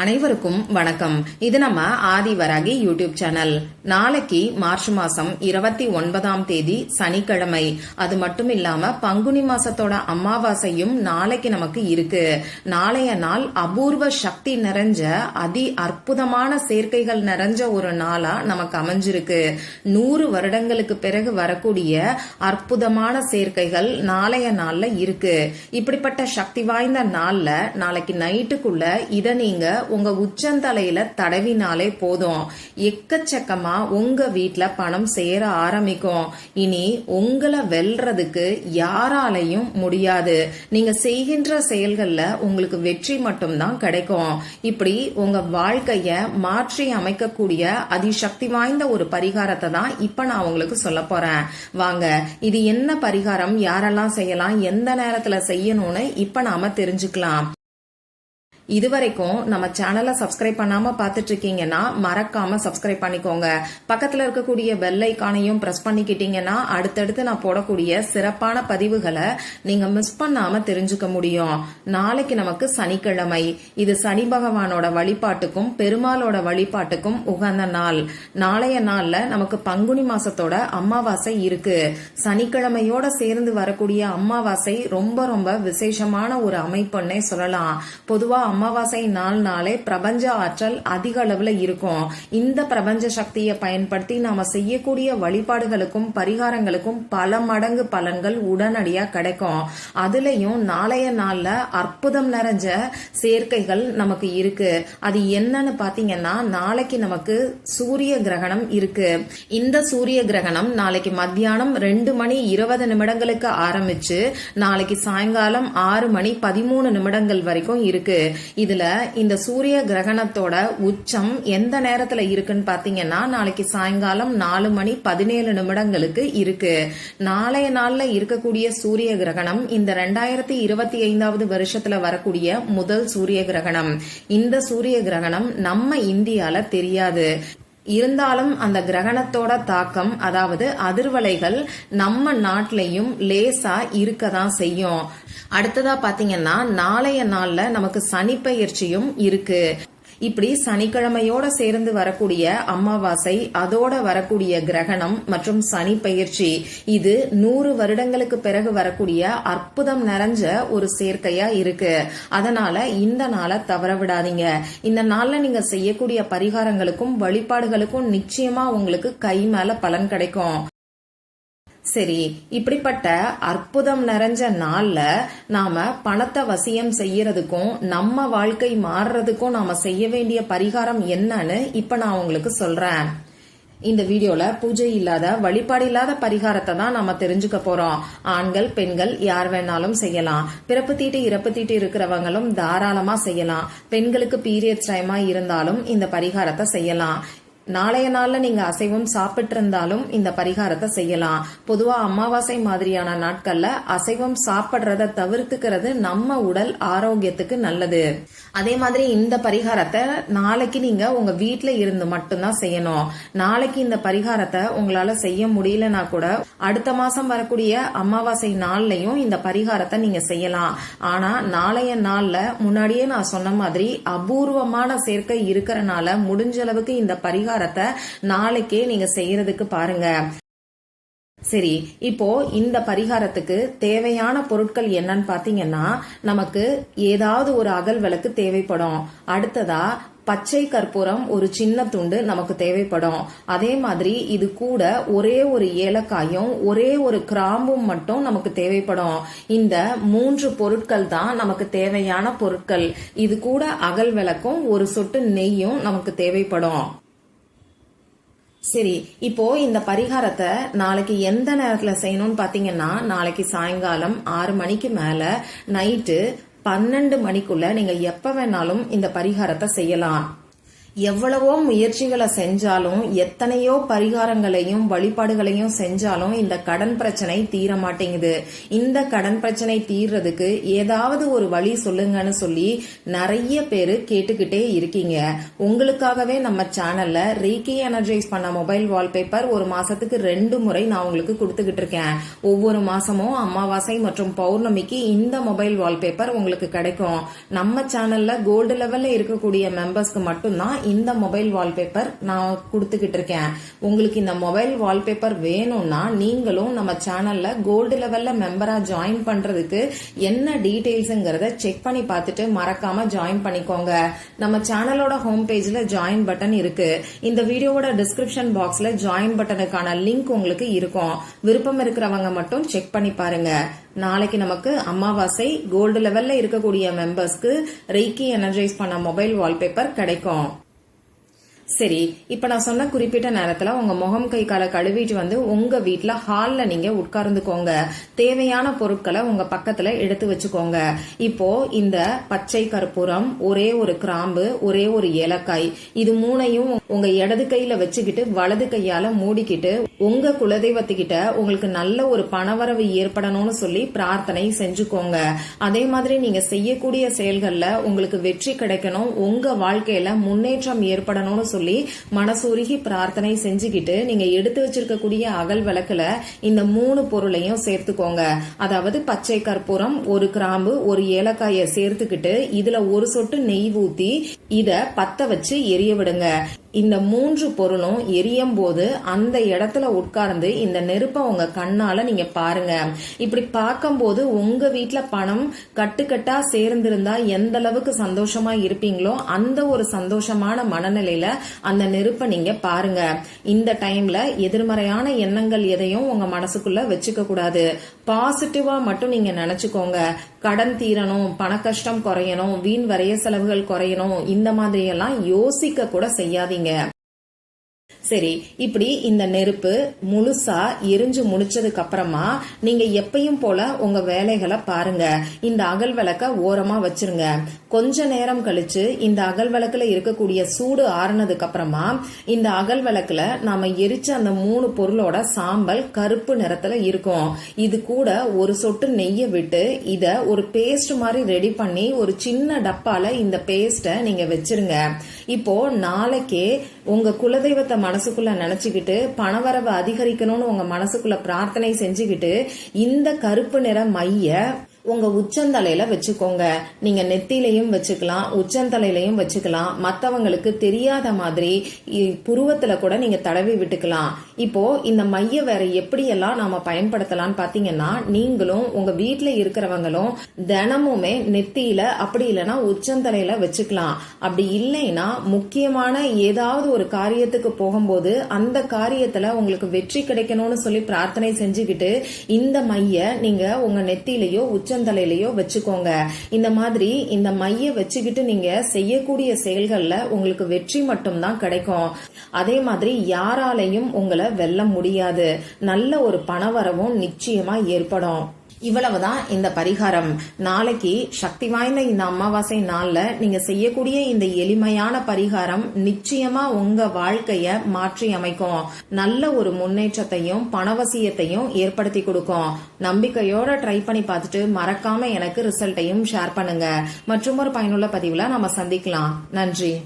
அனைவருக்கும் வணக்கம். இது நம்ம ஆதிவராகி யூடியூப் சேனல். நாளைக்கு மார்ச் மாசம் இருபத்தி ஒன்பதாம் தேதி சனிக்கிழமை. அது மட்டும் இல்லாம பங்குனி மாசத்தோட அமாவாசையும் நாளைக்கு நமக்கு இருக்கு. நாளைய நாள் அபூர்வ சக்தி நிறைஞ்ச அதி அற்புதமான சேர்க்கைகள் நிறைஞ்ச ஒரு நாளா நமக்கு அமைஞ்சிருக்கு. நூறு வருடங்களுக்கு பிறகு வரக்கூடிய அற்புதமான சேர்க்கைகள் நாளைய நாள்ல இருக்கு. இப்படிப்பட்ட சக்தி வாய்ந்த நாள்ல நாளைக்கு நைட்டுக்குள்ள இதை நீங்க உங்க உச்சந்தலையில தடவினாலே போதும். எக்கச்சக்கமா உங்க வீட்டில் பணம் சேர ஆரம்பிக்கும். இனி உங்களை வெல்றதுக்கு யாராலையும் முடியாது. நீங்க செய்கின்ற செயல்கள்ல உங்களுக்கு வெற்றி மட்டும்தான் கிடைக்கும். இப்படி உங்க வாழ்க்கைய மாற்றி அமைக்கக்கூடிய அதிசக்தி வாய்ந்த ஒரு பரிகாரத்தை தான் இப்ப நான் உங்களுக்கு சொல்ல போறேன். வாங்க இது என்ன பரிகாரம்? யாரெல்லாம் செய்யலாம்? எந்த நேரத்துல செய்யணும்னு இப்ப நாம தெரிஞ்சுக்கலாம். இதுவரைக்கும் நம்ம சேனலை சப்ஸ்கிரைப் பண்ணாம பார்த்துட்டு இருக்கீங்கன்னா மறக்காம சப்ஸ்கிரைப் பண்ணிக்கோங்க. பக்கத்துல இருக்கக்கூடிய பெல் ஐக்கானையும் பிரஸ் பண்ணிக்கிட்டீங்கன்னா அடுத்தடுத்து நான் போடக்கூடிய சிறப்பான பதிவுகளை நீங்க மிஸ் பண்ணாம தெரிஞ்சுக்க முடியும். நாளைக்கு நமக்கு சனிக்கிழமை. இது சனி பகவானோட வழிபாட்டுக்கும் பெருமாளோட வழிபாட்டுக்கும் உகந்த நாள். நாளைய நாள்ல நமக்கு பங்குனி மாசத்தோட அமாவாசை இருக்கு. சனிக்கிழமையோட சேர்ந்து வரக்கூடிய அமாவாசை ரொம்ப ரொம்ப விசேஷமான ஒரு அமைப்புன்னே சொல்லலாம். பொதுவா அமாவாசை நாள் நாளே பிரபஞ்ச ஆற்றல் அதிக அளவுல இருக்கும். இந்த பிரபஞ்ச சக்தியை பயன்படுத்தி நாம செய்யக்கூடிய வழிபாடுகளுக்கும் பரிகாரங்களுக்கும் பல மடங்கு பலன்கள் உடனடியா கிடைக்கும். அதுலயும் நாளைய நாள்ல அற்புதம் நிறைஞ்ச சேர்க்கைகள் நமக்கு இருக்கு. அது என்னன்னு பாத்தீங்கன்னா நாளைக்கு நமக்கு சூரிய கிரகணம் இருக்கு. இந்த சூரிய கிரகணம் நாளைக்கு மத்தியானம் ரெண்டு மணி இருபது நிமிடங்களுக்கு ஆரம்பிச்சு நாளைக்கு சாயங்காலம் ஆறு மணி பதிமூணு நிமிடங்கள் வரைக்கும் இருக்கு. இதுல இந்த சூரிய கிரகணத்தோட உச்சம் எந்த நேரத்துல இருக்குன்னு பாத்தீங்கன்னா நாளைக்கு சாயங்காலம் நாலு மணி பதினேழு நிமிடங்களுக்கு இருக்கு. நாளைய நாள்ல இருக்கக்கூடிய சூரிய கிரகணம் இந்த ரெண்டாயிரத்தி இருபத்தி ஐந்தாவது வருஷத்துல வரக்கூடிய முதல் சூரிய கிரகணம். இந்த சூரிய கிரகணம் நம்ம இந்தியால தெரியாது. இருந்தாலும் அந்த கிரகணத்தோட தாக்கம் அதாவது அதிர்வலைகள் நம்ம நாட்டிலையும் லேசா இருக்கதான் செய்யும். அடுத்ததா பாத்தீங்கன்னா நாளைய நாள்ல நமக்கு சனி பயிற்சியும் இருக்கு. இப்படி சனிக்கிழமையோட சேர்ந்து வரக்கூடிய அமாவாசை அதோட வரக்கூடிய கிரகணம் மற்றும் சனி பயிற்சி இது நூறு வருடங்களுக்கு பிறகு வரக்கூடிய அற்புதம் நிறைஞ்ச ஒரு சேர்க்கையா இருக்கு. அதனால இந்த நாளை தவற விடாதீங்க. இந்த நாள்ல நீங்க செய்யக்கூடிய பரிகாரங்களுக்கும் வழிபாடுகளுக்கும் நிச்சயமா உங்களுக்கு கை மேல பலன் கிடைக்கும். சரி இப்படிப்பட்ட அற்புதம் நிறைஞ்ச நாள்ல நாம பணத்தை வசியம் செய்யறதுக்கும் நம்ம வாழ்க்கை மாறுறதுக்கும் நாம செய்ய வேண்டிய பரிகாரம் என்னன்னு இப்ப நான் உங்களுக்கு சொல்றேன். இந்த வீடியோல பூஜை இல்லாத வழிபாடு இல்லாத பரிகாரத்தை தான் நம்ம தெரிஞ்சுக்க போறோம். ஆண்கள் பெண்கள் யார் வேணாலும் செய்யலாம். பிறப்பு தீட்டு இறப்பு தீட்டு இருக்கிறவங்களும் தாராளமா செய்யலாம். பெண்களுக்கு பீரியட்ஸ் டைமா இருந்தாலும் இந்த பரிகாரத்தை செய்யலாம். நாளைய நாள்ல நீங்க அசைவம் சாப்பிட்டு இருந்தாலும் இந்த பரிகாரத்தை செய்யலாம். பொதுவா அமாவாசை மாதிரியான நாட்கள்ல அசைவம் சாப்பிடுறத தவிர்த்துக்கிறது நம்ம உடல் ஆரோக்கியத்துக்கு நல்லது. அதே மாதிரி இந்த பரிகாரத்தை நாளைக்கு நீங்க உங்க வீட்டுல இருந்து மட்டும்தான் செய்யணும். நாளைக்கு இந்த பரிகாரத்தை உங்களால செய்ய முடியலனா கூட அடுத்த மாசம் வரக்கூடிய அமாவாசை நாள்லயும் இந்த பரிகாரத்தை நீங்க செய்யலாம். ஆனா நாளைய நாள்ல முன்னாடியே நான் சொன்ன மாதிரி அபூர்வமான சேர்க்கை இருக்கிறனால முடிஞ்ச அளவுக்கு இந்த பரிகாரத்தை நாளைக்கே நீங்க செய்யறதுக்கு பாருங்க. சரி இப்போ இந்த பரிகாரத்துக்கு தேவையான பொருட்கள் என்னன்னு பாத்தீங்கன்னா நமக்கு ஏதாவது ஒரு அகல் விளக்கு தேவைப்படும். அடுத்ததா பச்சை கற்பூரம் ஒரு சின்ன துண்டு நமக்கு தேவைப்படும். அதே மாதிரி இது கூட ஒரே ஒரு ஏலக்காயும் ஒரே ஒரு கிராம்பும் மட்டும் நமக்கு தேவைப்படும். இந்த மூன்று பொருட்கள் தான் நமக்கு தேவையான பொருட்கள். இது கூட அகல் விளக்கும் ஒரு சொட்டு நெய்யும் நமக்கு தேவைப்படும். சரி இப்போ இந்த பரிகாரத்தை நாளைக்கு எந்த நேரத்துல செய்யணும்னு பாத்தீங்கன்னா நாளைக்கு சாயங்காலம் ஆறு மணிக்கு மேல நைட்டு பன்னெண்டு மணிக்குள்ள நீங்க எப்ப வேணாலும் இந்த பரிகாரத்தை செய்யலாம். எவ்வளவோ முயற்சிகளை செஞ்சாலும் எத்தனையோ பரிகாரங்களையும் வழிபாடுகளையும் செஞ்சாலும் இந்த கடன் பிரச்சனை தீர மாட்டேங்குது. இந்த கடன் பிரச்சனை தீர்றதுக்கு ஏதாவது ஒரு வழி சொல்லுங்கன்னு சொல்லி நிறைய பேரு கேட்டுக்கிட்டே இருக்கீங்க. உங்களுக்காகவே நம்ம சேனல்ல ரீகே எனர்ஜைஸ் பண்ண மொபைல் வால்பேப்பர் ஒரு மாசத்துக்கு ரெண்டு முறை நான் உங்களுக்கு கொடுத்துக்கிட்டு இருக்கேன். ஒவ்வொரு மாசமும் அமாவாசை மற்றும் பௌர்ணமிக்கு இந்த மொபைல் வால்பேப்பர் உங்களுக்கு கிடைக்கும். நம்ம சேனல்ல கோல்டு லெவல்ல இருக்கக்கூடிய மெம்பர்ஸ்க்கு மட்டும்தான் இந்த மொபைல் வால்பேப்பர் நான் கொடுத்துக்கிட்டு இருக்கேன். உங்களுக்கு இந்த மொபைல் வால்பேப்பர் வேணும்னா நீங்களும் நம்ம சேனல்ல கோல்டு லெவல்ல மெம்பரா ஜாயின் பண்றதுக்கு என்ன டீடைல்ஸ்ங்கிறத செக் பண்ணி பார்த்துட்டு மறக்காம ஜாயின் பண்ணிக்கோங்க. நம்ம சேனலோட ஹோம் பேஜ்ல ஜாயின் பட்டன் இருக்கு. இந்த வீடியோவோட டிஸ்கிரிப்ஷன் பாக்ஸ்ல ஜாயின் பட்டனுக்கான லிங்க் உங்களுக்கு இருக்கும். விருப்பம் இருக்கிறவங்க மட்டும் செக் பண்ணி பாருங்க. நாளைக்கு நமக்கு அமாவாசை கோல்டு லெவல்ல இருக்கக்கூடிய மெம்பர்ஸ்க்கு ரெய்கி எனர்ஜைஸ் பண்ண மொபைல் வால்பேப்பர் கிடைக்கும். சரி இப்ப நான் சொன்ன குறிப்பிட்ட நேரத்துல உங்க முகம் கை காலை கழுவிட்டு வந்து உங்க வீட்டுல ஹால்ல நீங்க உட்கார்ந்துக்கோங்க. தேவையான பொருட்களை உங்க பக்கத்துல எடுத்து வச்சுக்கோங்க. இப்போ இந்த பச்சை கற்பூரம் ஒரே ஒரு கிராம்பு ஒரே ஒரு ஏலக்காய் இது மூணையும் உங்க இடது கையில வச்சுக்கிட்டு வலது கையால மூடிக்கிட்டு உங்க குலதெய்வத்துக்கிட்ட உங்களுக்கு நல்ல ஒரு பணவரவு ஏற்படணும்னு சொல்லி பிரார்த்தனை செஞ்சுக்கோங்க. அதே மாதிரி நீங்க செய்யக்கூடிய செயல்கள்ல உங்களுக்கு வெற்றி கிடைக்கணும். உங்க வாழ்க்கையில முன்னேற்றம் ஏற்படணும்னு சொல்லி மனசுருகி பிரார்த்தனை செஞ்சுக்கிட்டு நீங்க எடுத்து வச்சிருக்கக்கூடிய அகல் விளக்குல இந்த மூணு பொருளையும் சேர்த்துக்கோங்க. அதாவது பச்சை கற்பூரம் ஒரு கிராம்பு ஒரு ஏலக்காயை சேர்த்துக்கிட்டு இதுல ஒரு சொட்டு நெய் ஊத்தி இத பத்த வச்சு எரிய விடுங்க. இந்த மூன்று பொருளும் எரியும் போது அந்த இடத்துல உட்கார்ந்து இந்த நெருப்பை உங்க கண்ணால நீங்க பாருங்க. இப்படி பார்க்கும்போது உங்க வீட்டுல பணம் கட்டுக்கட்டா சேர்ந்திருந்தா எந்த அளவுக்கு சந்தோஷமா இருப்பீங்களோ அந்த ஒரு சந்தோஷமான மனநிலையில அந்த நெருப்பை நீங்க பாருங்க. இந்த டைம்ல எதிர்மறையான எண்ணங்கள் எதையும் உங்க மனசுக்குள்ள வச்சுக்க கூடாது. பாசிட்டிவா மட்டும் நீங்க நினைச்சுக்கோங்க. கடன் தீரணும் பண கஷ்டம் குறையணும் வீண் வரைய செலவுகள் குறையணும் இந்த மாதிரி எல்லாம் யோசிக்க கூட செய்யாதீங்க. நீங்கள் சரி இப்படி இந்த நெருப்பு முழுசா எரிஞ்சு முடிச்சதுக்கு அப்புறமா நீங்க எப்பயும் போல உங்க வேலைகளை பாருங்க. இந்த அகல் விளக்க ஓரமா வச்சிருங்க. கொஞ்ச நேரம் கழிச்சு இந்த அகல் விளக்குல இருக்கக்கூடிய சூடு ஆறுனதுக்கு அப்புறமா இந்த அகல் விளக்குல நாம எரிச்ச அந்த மூணு பொருளோட சாம்பல் கருப்பு நிறத்துல இருக்கும். இது கூட ஒரு சொட்டு நெய்ய விட்டு இத ஒரு பேஸ்ட் மாதிரி ரெடி பண்ணி ஒரு சின்ன டப்பால இந்த பேஸ்ட நீங்க வச்சிருங்க. இப்போ நாளைக்கே உங்க குலதெய்வத்தை மனசுக்குள்ள நினைச்சுக்கிட்டு பணவரவு அதிகரிக்கணும்னு உங்க மனசுக்குள்ள பிரார்த்தனை செஞ்சுக்கிட்டு இந்த கருப்பு நிற மைய உங்க உச்சந்தலையில வச்சுக்கோங்க. நீங்க நெத்திலையும் வச்சுக்கலாம் உச்சந்தலையிலையும் வச்சுக்கலாம். மத்தவங்களுக்கு தெரியாத மாதிரி இ- புருவத்துல கூட நீங்க தடவி விட்டுக்கலாம். இப்போ இந்த மைய வேற எப்படியெல்லாம் நாம பயன்படுத்தலாம்னு பாத்தீங்கன்னா நீங்களும் உங்க வீட்டுல இருக்கிறவங்களும் தினமுமே நெத்தியில அப்படி இல்லைன்னா உச்சந்தலையில வச்சுக்கலாம். அப்படி இல்லைன்னா முக்கியமான ஏதாவது ஒரு காரியத்துக்கு போகும்போது அந்த காரியத்துல உங்களுக்கு வெற்றி கிடைக்கணும்னு சொல்லி பிரார்த்தனை செஞ்சுக்கிட்டு இந்த மைய நீங்க உங்க நெத்தியிலயோ உச்சந்தலையிலயோ வச்சுக்கோங்க. இந்த மாதிரி இந்த மைய வச்சுக்கிட்டு நீங்க செய்யக்கூடிய செயல்கள்ல உங்களுக்கு வெற்றி மட்டும்தான் கிடைக்கும். அதே மாதிரி யாராலையும் உங்களை வெல்ல முடியாது. நல்ல ஒரு பணவரவும் நிச்சயமா ஏற்படும். இவ்வளவுதான் இந்த பரிகாரம். நாளைக்கு சக்தி வாய்ந்த இந்த அமாவாசை நாள்ல நீங்க செய்யக்கூடிய இந்த எளிமையான பரிகாரம் நிச்சயமா உங்க வாழ்க்கைய மாற்றி அமைக்கும். நல்ல ஒரு முன்னேற்றத்தையும் பணவசியத்தையும் ஏற்படுத்தி கொடுக்கும். நம்பிக்கையோட ட்ரை பண்ணி பார்த்துட்டு மறக்காம எனக்கு ரிசல்ட்டையும் ஷேர் பண்ணுங்க. மற்றும் ஒரு பயனுள்ள பதிவுல நம்ம சந்திக்கலாம். நன்றி.